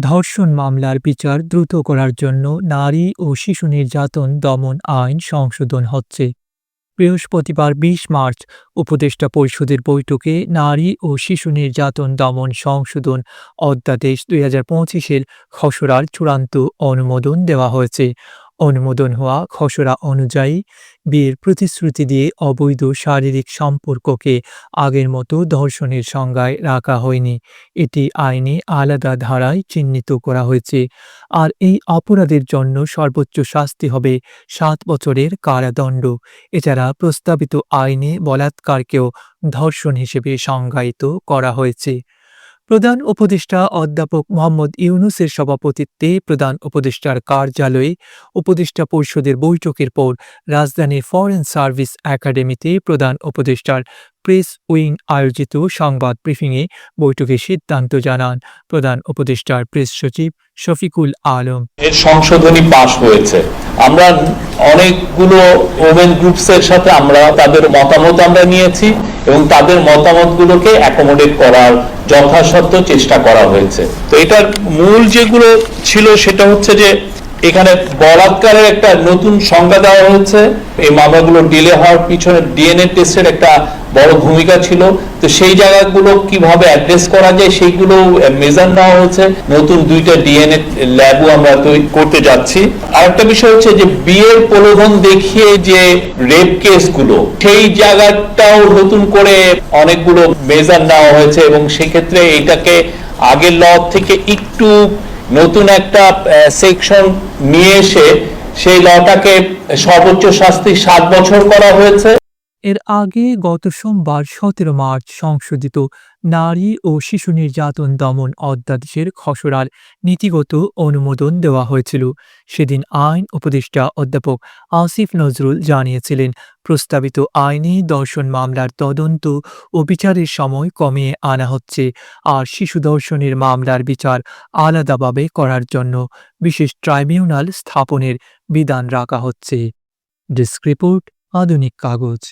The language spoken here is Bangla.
ধর্ষণ মামলার বিচার দ্রুত করার জন্য নারী ও শিশু নির্যাতন দমন আইন সংশোধন হচ্ছে। বৃহস্পতিবার বিশ মার্চ উপদেষ্টা পরিষদের বৈঠকে নারী ও শিশু নির্যাতন দমন সংশোধন অধ্যাদেশ দুই হাজার পঁচিশের খসড়ার চূড়ান্ত অনুমোদন দেওয়া হয়েছে। অনুমোদন হওয়া খসড়া অনুযায়ী বিয়ের প্রতিশ্রুতি দিয়ে অবৈধ শারীরিক সম্পর্ককে আগের মতো ধর্ষণের সংজ্ঞায় রাখা হয়নি। এটি আইনে আলাদা ধারায় চিহ্নিত করা হয়েছে। আর এই অপরাধের জন্য সর্বোচ্চ শাস্তি হবে সাত বছরের কারাদণ্ড। এছাড়া প্রস্তাবিত আইনে বলাৎকারকেও ধর্ষণ হিসেবে সংজ্ঞায়িত করা হয়েছে। প্রধান উপদেষ্টা অধ্যাপক মোহাম্মদ ইউনুসের সভাপতিত্বে প্রধান উপদেষ্টার কার্যালয়ে উপদেষ্টা পরিষদের বৈঠকের পর রাজধানীর ফরেন সার্ভিস একাডেমিতে প্রধান উপদেষ্টার প্রেস উইং আয়োজিত সংবাদ ব্রিফিংয়ে বৈঠকে সিদ্ধান্ত জানান প্রধান উপদেষ্টার প্রেস সচিব শফিকুল আলম। এর সংশোধনী পাশ হয়েছে। আমরা অনেকগুলো ওমেন গ্রুপসের সাথে আমরা, তাদের মতামত আমরা নিয়েছি এবং তাদের মতামতগুলোকে অ্যাকোমোডেট করার যথাসাধ্য চেষ্টা করা হয়েছে। তো এটার মূল যেগুলো ছিল সেটা হচ্ছে যে এখানে বলাৎকারের একটা নতুন সংজ্ঞা দেওয়া হয়েছে। এই মামলাগুলো ডিলে হওয়ার পিছনে ডিএনএ টেস্টের একটা বড় ভূমিকা ছিল। তো সেই জায়গাগুলো কীভাবে অ্যাড্রেস করা যায় সেইগুলো মেজার নেওয়া হয়েছে। নতুন দুইটা ডিএনএ ল্যাবও আমরা তৈরি করতে যাচ্ছি। আর একটা বিষয় হচ্ছে যে বিয়ের প্রলোভন দেখিয়ে যে রেপ কেসগুলো সেই জায়গাটাও নতুন করে অনেকগুলো মেজার নেওয়া হয়েছে এবং সেক্ষেত্রে এটাকে আগের ল থেকে একটু নতুন একটা সেকশন নিয়ে এসে সেই লটাকে সর্বোচ্চ শাস্তি সাত বছর করা হয়েছে। এর আগে গত সোমবার সতেরো মার্চ সংশোধিত নারী ও শিশু নির্যাতন দমন অধ্যাদেশের খসড়ার নীতিগত অনুমোদন দেওয়া হয়েছিল। সেদিন আইন উপদেষ্টা অধ্যাপক আসিফ নজরুল জানিয়েছিলেন, প্রস্তাবিত আইনে দর্শন মামলার তদন্ত ও বিচারের সময় কমিয়ে আনা হচ্ছে আর শিশু দর্শনের মামলার বিচার আলাদাভাবে করার জন্য বিশেষ ট্রাইব্যুনাল স্থাপনের বিধান রাখা হচ্ছে। ডেস্ক রিপোর্ট, আধুনিক কাগজ।